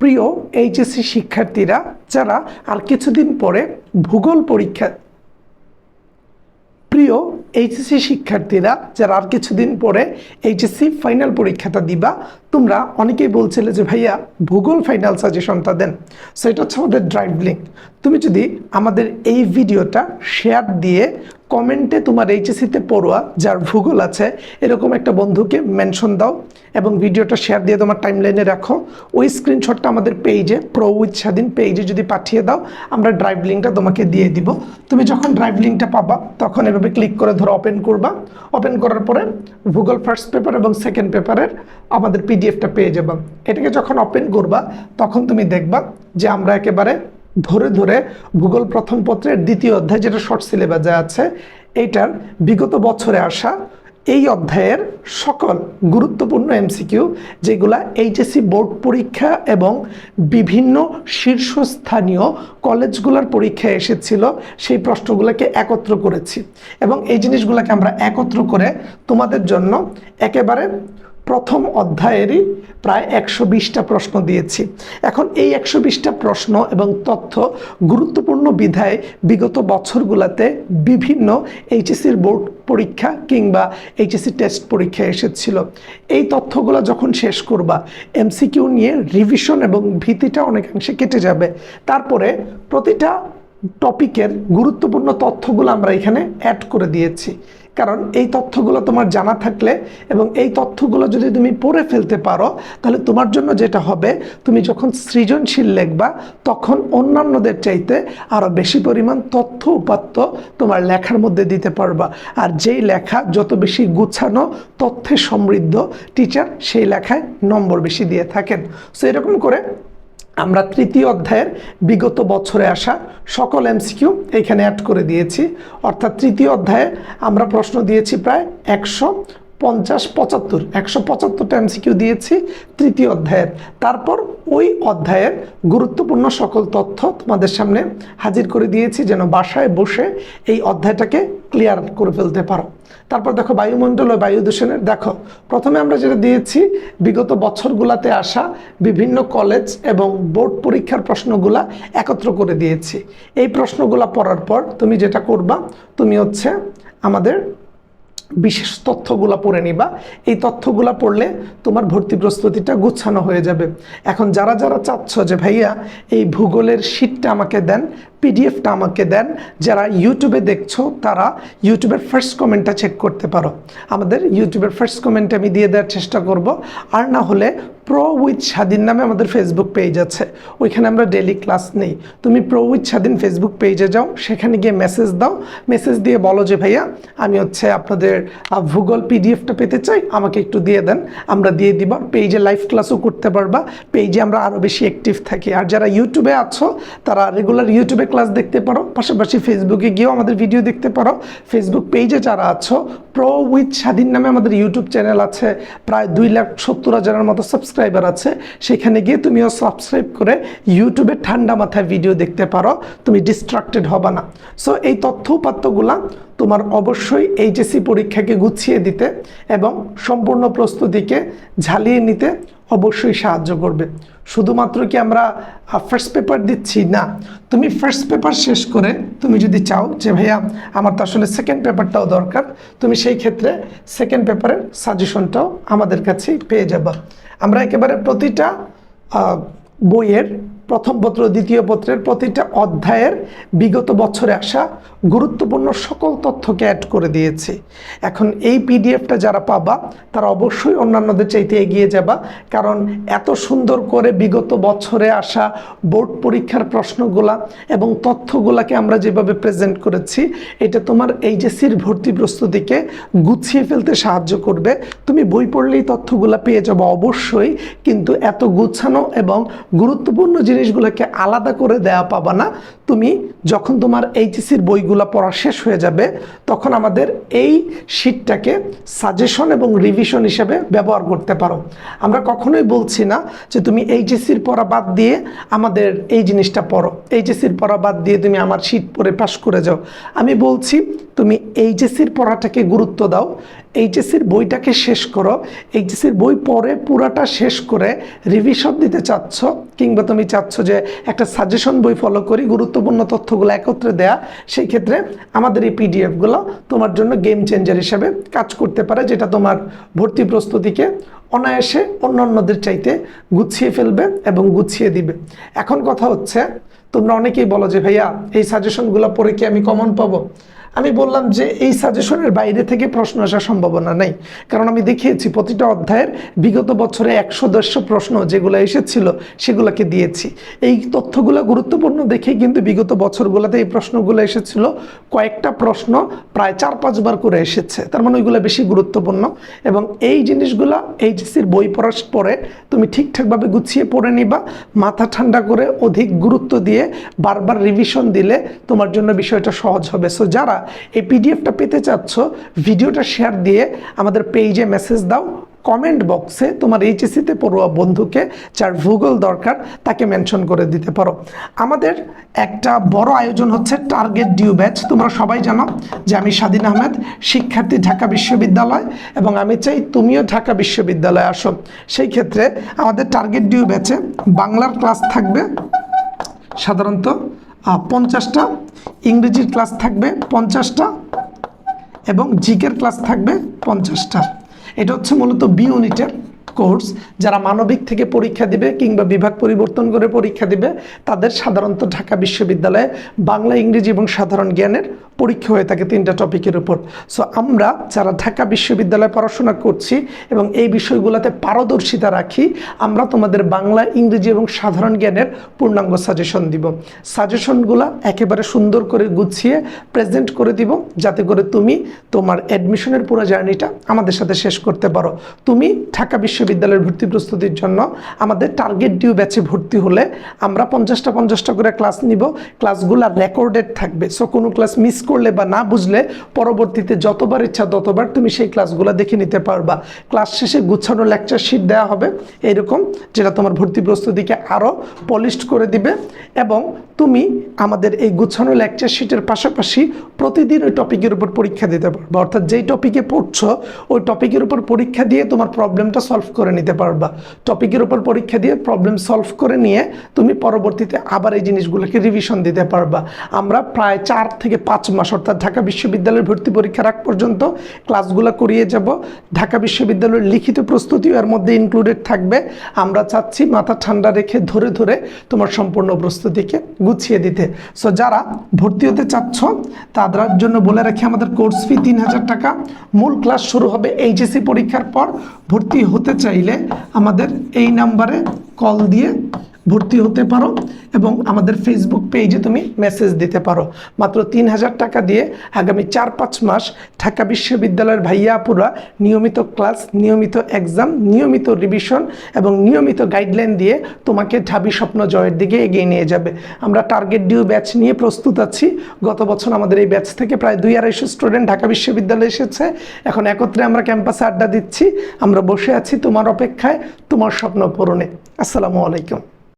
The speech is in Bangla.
প্রিয় এইচএসসি শিক্ষার্থীরা যারা আর কিছুদিন পরে ভূগোল পরীক্ষা প্রিয় এইচএসসি শিক্ষার্থীরা, যারা আর কিছুদিন পরে এইচএসসি ফাইনাল পরীক্ষাটা দিবা, তোমরা অনেকেই বলছিলে যে, ভাইয়া, ভূগোল ফাইনাল সাজেশনটা দেন। সো এটা হচ্ছে আমাদের ড্রাইভ লিঙ্ক তুমি যদি আমাদের এই ভিডিওটা শেয়ার দিয়ে কমেন্টে তোমার এইচএসসিতে পড়ুয়া, যার ভূগোল আছে, এরকম একটা বন্ধুকে মেনশন দাও এবং ভিডিওটা শেয়ার দিয়ে তোমার টাইমলাইনে রাখো। ওই স্ক্রিনশটটা আমাদের পেজে প্রো উইথ স্বাধীন পেজে যদি পাঠিয়ে দাও, আমরা ড্রাইভ লিঙ্কটা তোমাকে দিয়ে দিব। তুমি যখন ড্রাইভ লিঙ্কটা পাবা, তখন এভাবে ক্লিক করে ধরো ওপেন করবা। ওপেন করার পরে ভূগোল ফার্স্ট পেপার এবং সেকেন্ড পেপারের আমাদের পিডিএফটা পেয়ে যাবা। এটাকে যখন ওপেন করবা, তখন তুমি দেখবা যে আমরা একেবারে ধরে ধরে ভূগোল প্রথম পত্রের দ্বিতীয় অধ্যায়, যেটা শর্ট সিলেবাসে আছে, এটার বিগত বছরে আসা এই অধ্যায়ের সকল গুরুত্বপূর্ণ এমসিকিউ যেগুলা এইচএসসি বোর্ড পরীক্ষা এবং বিভিন্ন শীর্ষস্থানীয় কলেজগুলোর পরীক্ষায় এসেছিল, সেই প্রশ্নগুলোকে একত্র করেছি। এবং এই জিনিসগুলোকে আমরা একত্র করে তোমাদের জন্য একেবারে প্রথম অধ্যায়েরই প্রায় একশো বিশটা প্রশ্ন দিয়েছি। এখন এই একশো বিশটা প্রশ্ন এবং তথ্য গুরুত্বপূর্ণ বিধায় বিগত বছরগুলোতে বিভিন্ন এইচএসির বোর্ড পরীক্ষা কিংবা এইচএসসি টেস্ট পরীক্ষা এসেছিল। এই তথ্যগুলো যখন শেষ করবা, এমসিকিউ নিয়ে রিভিশন এবং ভীতিটা অনেকাংশে কেটে যাবে। তারপরে প্রতিটা টপিকের গুরুত্বপূর্ণ তথ্যগুলো আমরা এখানে অ্যাড করে দিয়েছি। কারণ এই তথ্যগুলো তোমার জানা থাকলে এবং এই তথ্যগুলো যদি তুমি পড়ে ফেলতে পারো, তাহলে তোমার জন্য যেটা হবে, তুমি যখন সৃজনশীল লিখবা, তখন অন্যান্যদের চাইতে আরও বেশি পরিমাণ তথ্য উপাত্ত তোমার লেখার মধ্যে দিতে পারবা। আর যেই লেখা যত বেশি গুছানো, তথ্যে সমৃদ্ধ টিচার সেই লেখায় নম্বর বেশি দিয়ে থাকেন। সো এরকম করে আমরা তৃতীয় অধ্যায়ের বিগত বছরে আসা সকল এমসিকিউ এখানে অ্যাড করে দিয়েছি। অর্থাৎ তৃতীয় অধ্যায়ে আমরা প্রশ্ন দিয়েছি প্রায় একশো পঞ্চাশ, পঁচাত্তর, একশো পঁচাত্তরটা এমসিকিউ দিয়েছি তৃতীয় অধ্যায়ের। তারপর ওই অধ্যায়ের গুরুত্বপূর্ণ সকল তথ্য তোমাদের সামনে হাজির করে দিয়েছি, যেন বাসায় বসে এই অধ্যায়টাকে ক্লিয়ার করে ফেলতে পারো। তারপর দেখো বায়ুমণ্ডল ও বায়ু দূষণের। দেখো, প্রথমে আমরা যেটা দিয়েছি, বিগত বছরগুলাতে আসা বিভিন্ন কলেজ এবং বোর্ড পরীক্ষার প্রশ্নগুলা একত্র করে দিয়েছি। এই প্রশ্নগুলা পড়ার পর তুমি যেটা করবা, তুমি হচ্ছে আমাদের বিশেষ তথ্যগুলো পড়ে নিবা। এই তথ্যগুলো পড়লে তোমার ভর্তি প্রস্তুতিটা গুছানো হয়ে যাবে। এখন যারা যারা চাচ্ছ যে, ভাইয়া, এই ভূগোলের শীটটা আমাকে দেন পিডিএফটা আমাকে দেন। যারা ইউটিউবে দেখছ, তারা ইউটিউবের ফার্স্ট কমেন্টটা চেক করতে পারো। আমাদের ইউটিউবের ফার্স্ট কমেন্টে আমি দিয়ে দেওয়ার চেষ্টা করব। আর না হলে প্রো উইথ স্বাধীন নামে আমাদের ফেসবুক পেজ আছে। ওইখানে আমরা ডেলি ক্লাস নেই। তুমি প্রো উইথ স্বাধীন ফেসবুক পেজে যাও, সেখানে গিয়ে মেসেজ দাও। মেসেজ দিয়ে বলো যে, ভাইয়া, আমি হচ্ছে আপনাদের ভূগোল পিডিএফটা পেতে চাই। আমাকে একটু দিয়ে দেন। আমরা দিয়ে দিব। পেজে লাইভ ক্লাসও করতে পারবা। পেজে আমরা আরও বেশি অ্যাক্টিভ থাকি। আর যারা ইউটিউবে আছো, তারা রেগুলার ইউটিউবে ক্লাস দেখতে পারো, পাশাপাশি ফেসবুকে গিয়েও আমাদের ভিডিও দেখতে পারো। ফেসবুক পেজে যারা আছো প্রো উইথ স্বাধীন নামে আমাদের ইউটিউব চ্যানেল আছে, প্রায় দুই লাখ সত্তর হাজারের মতো সাবস্ক্রাইবার আছে। সেখানে গিয়ে তুমিও সাবস্ক্রাইব করে ইউটিউবে ঠান্ডা মাথায় ভিডিও দেখতে পারো, তুমি ডিস্ট্রাক্টেড হবা না। সো এই তথ্য উপাত্তগুলা তোমার অবশ্যই এইচএসসি পরীক্ষাকে গুছিয়ে দিতে এবং সম্পূর্ণ প্রস্তুতিকে ঝালিয়ে নিতে অবশ্যই সাহায্য করবে। শুধুমাত্র কি আমরা ফার্স্ট পেপার দিচ্ছি? না। তুমি ফার্স্ট পেপার শেষ করে তুমি যদি চাও যে, ভাইয়া, আমার তো আসলে সেকেন্ড পেপারটাও দরকার তুমি সেই ক্ষেত্রে সেকেন্ড পেপারের সাজেশনটাও আমাদের কাছেই পেয়ে যাবা। আমরা একেবারে প্রতিটা বইয়ের প্রথম পত্র, দ্বিতীয় পত্রের প্রতিটা অধ্যায়ের বিগত বছরে আসা গুরুত্বপূর্ণ সকল তথ্যকে অ্যাড করে দিয়েছি। এখন এই পিডিএফটা যারা পাবা, তারা অবশ্যই অন্যান্যদের চাইতে এগিয়ে যাবা, কারণ এত সুন্দর করে বিগত বছরে আসা বোর্ড পরীক্ষার প্রশ্নগুলা এবং তথ্যগুলাকে আমরা যেভাবে প্রেজেন্ট করেছি, এটা তোমার এইচএসসির ভর্তি প্রস্তুতিকে গুছিয়ে ফেলতে সাহায্য করবে। তুমি বই পড়লেই তথ্যগুলা পেয়ে যাব অবশ্যই, কিন্তু এত গুছানো এবং গুরুত্বপূর্ণ জিনিসগুলোকে আলাদা করে দেয়া পাবা না। তুমি যখন তোমার এইচএসির বইগুলো পড়া শেষ হয়ে যাবে, তখন আমাদের এই শীটটাকে সাজেশন এবং রিভিশন হিসেবে ব্যবহার করতে পারো। আমরা কখনোই বলছি না যে তুমি এইচএসির পড়া বাদ দিয়ে আমাদের এই জিনিসটা পড়ো। এইচএসির পড়া বাদ দিয়ে তুমি আমার শীট পড়ে পাশ করে যাও। আমি বলছি, তুমি এইচএসির পড়াটাকে গুরুত্ব দাও। এইচএসসির বইটাকে শেষ করো। এইচএসসির বই পড়ে পুরাটা শেষ করে রিভিশন দিতে চাচ্ছ, কিংবা তুমি চাচ্ছ যে একটা সাজেশন বই ফলো করি, গুরুত্বপূর্ণ তথ্যগুলো একত্রে দেয়া, সেই ক্ষেত্রে আমাদের এই পিডিএফগুলো তোমার জন্য গেম চেঞ্জার হিসেবে কাজ করতে পারে, যেটা তোমার ভর্তি প্রস্তুতিকে অনায়াসে অন্যান্যদের চাইতে গুছিয়ে ফেলবে এবং গুছিয়ে দিবে। এখন কথা হচ্ছে, তোমরা অনেকেই বলো যে, ভাইয়া, এই সাজেশনগুলো পড়ে কি আমি কমন পাবো? আমি বললাম যে এই সাজেশনের বাইরে থেকে প্রশ্ন আসার সম্ভাবনা নেই। কারণ আমি দেখিয়েছি, প্রতিটা অধ্যায়ের বিগত বছরে একশো দেড়শো প্রশ্ন যেগুলো এসেছিল, সেগুলোকে দিয়েছি। এই তথ্যগুলো গুরুত্বপূর্ণ দেখে কিন্তু বিগত বছরগুলোতে এই প্রশ্নগুলো এসেছিল। কয়েকটা প্রশ্ন প্রায় চার পাঁচবার করে এসেছে। তার মানে ওইগুলো বেশি গুরুত্বপূর্ণ। এবং এই জিনিসগুলো এইচএসির বই পড়ার পরে তুমি ঠিকঠাকভাবে গুছিয়ে পড়ে নিবা। মাথা ঠান্ডা করে অধিক গুরুত্ব দিয়ে বারবার রিভিশন দিলে তোমার জন্য বিষয়টা সহজ হবে। সো যারা এই পিডিএফটা পেতে চাচ্ছ, ভিডিওটা শেয়ার দিয়ে আমাদের পেজে মেসেজ দাও কমেন্ট বক্সে তোমার এইচএসিতে পড়ুয়া বন্ধুকে যার ভূগোল দরকার তাকে মেনশন করে দিতে পারো। আমাদের একটা বড় আয়োজন হচ্ছে টার্গেট ডিউ ব্যাচ তোমরা সবাই জানো যে আমি স্বাধীন আহমেদ, শিক্ষার্থী ঢাকা বিশ্ববিদ্যালয় এবং আমি চাই তুমিও ঢাকা বিশ্ববিদ্যালয়ে আসো। সেই ক্ষেত্রে আমাদের টার্গেট ডিউ ব্যাচে বাংলার ক্লাস থাকবে সাধারণত পঞ্চাশটা। ইংরেজির ক্লাস থাকবে পঞ্চাশটা এবং জিকের ক্লাস থাকবে পঞ্চাশটা। এটা হচ্ছে মূলত বি ইউনিটের কোর্স যারা মানবিক থেকে পরীক্ষা দিবে কিংবা বিভাগ পরিবর্তন করে পরীক্ষা দিবে, তাদের সাধারণত ঢাকা বিশ্ববিদ্যালয়ে বাংলা, ইংরেজি এবং সাধারণ জ্ঞানের পরীক্ষা হয়ে থাকে তিনটা টপিকের উপর। সো আমরা যারা ঢাকা বিশ্ববিদ্যালয়ে পড়াশোনা করছি এবং এই বিষয়গুলোতে পারদর্শিতা রাখি, আমরা তোমাদের বাংলা, ইংরেজি এবং সাধারণ জ্ঞানের পূর্ণাঙ্গ সাজেশন দিব। সাজেশনগুলো একেবারে সুন্দর করে গুছিয়ে প্রেজেন্ট করে দিব, যাতে করে তুমি তোমার অ্যাডমিশনের পুরো জার্নিটা আমাদের সাথে শেষ করতে পারো। তুমি ঢাকা বিশ্ববিদ্যালয়ের ভর্তি প্রস্তুতির জন্য আমাদের টার্গেট ডিউ ব্যাচে ভর্তি হলে আমরা পঞ্চাশটা পঞ্চাশটা করে ক্লাস নিব। ক্লাসগুলো রেকর্ডেড থাকবে। সো কোনো ক্লাস মিস করলে বা না বুঝলে পরবর্তীতে যতবার ইচ্ছা ততবার তুমি সেই ক্লাসগুলো দেখে নিতে পারবা। ক্লাস শেষে গুছানো লেকচার শিট দেওয়া হবে। এরকম যেটা তোমার ভর্তি প্রস্তুতিকে আরও পলিশড করে দিবে এবং তুমি আমাদের এই গুছানো লেকচার শিটের পাশাপাশি প্রতিদিন ওই টপিকের উপর পরীক্ষা দিতে পারবে। অর্থাৎ যেই টপিকে পড়ছো, ওই টপিকের উপর পরীক্ষা দিয়ে তোমার প্রবলেমটা সলভ করে নিতে পারবা। টপিকের উপর পরীক্ষা দিয়ে প্রবলেম সলভ করে নিয়ে তুমি পরবর্তীতে আবার এই জিনিসগুলোকে রিভিশন দিতে পারবা। আমরা প্রায় চার থেকে পাঁচ মাস অর্থাৎ ঢাকা বিশ্ববিদ্যালয়ের ভর্তি পরীক্ষার আগ পর্যন্ত ক্লাসগুলো করিয়ে যাব। ঢাকা বিশ্ববিদ্যালয়ের লিখিত প্রস্তুতিও এর মধ্যে ইনক্লুডেড থাকবে। আমরা চাচ্ছি মাথা ঠান্ডা রেখে ধরে ধরে তোমার সম্পূর্ণ প্রস্তুতিকে গুছিয়ে দিতে। সো যারা ভর্তি হতে চাচ্ছ, তাদের জন্য বলে রাখি, আমাদের কোর্স ফি তিন হাজার টাকা। মূল ক্লাস শুরু হবে এইচএসসি পরীক্ষার পর। ভর্তি হতে চাইলে আমাদের এই নাম্বারে কল দিয়ে ভর্তি হতে পারো। এবং আমাদের ফেসবুক পেজে তুমি মেসেজ দিতে পারো। মাত্র তিন হাজার টাকা দিয়ে আগামী চার পাঁচ মাস ঢাকা বিশ্ববিদ্যালয়ের ভাইয়া আপুরা নিয়মিত ক্লাস নিয়মিত এক্সাম নিয়মিত রিভিশন এবং নিয়মিত গাইডলাইন দিয়ে তোমাকে ঢাবি স্বপ্ন জয়ের দিকে এগিয়ে নিয়ে যাবে। আমরা টার্গেট ডিউ ব্যাচ নিয়ে প্রস্তুত আছি। গত বছর আমাদের এই ব্যাচ থেকে প্রায় দুই আড়াইশো স্টুডেন্ট ঢাকা বিশ্ববিদ্যালয়ে এসেছে। এখন একত্রে আমরা ক্যাম্পাসে আড্ডা দিচ্ছি। আমরা বসে আছি তোমার অপেক্ষায়, তোমার স্বপ্ন পূরণে। আসসালামু আলাইকুম।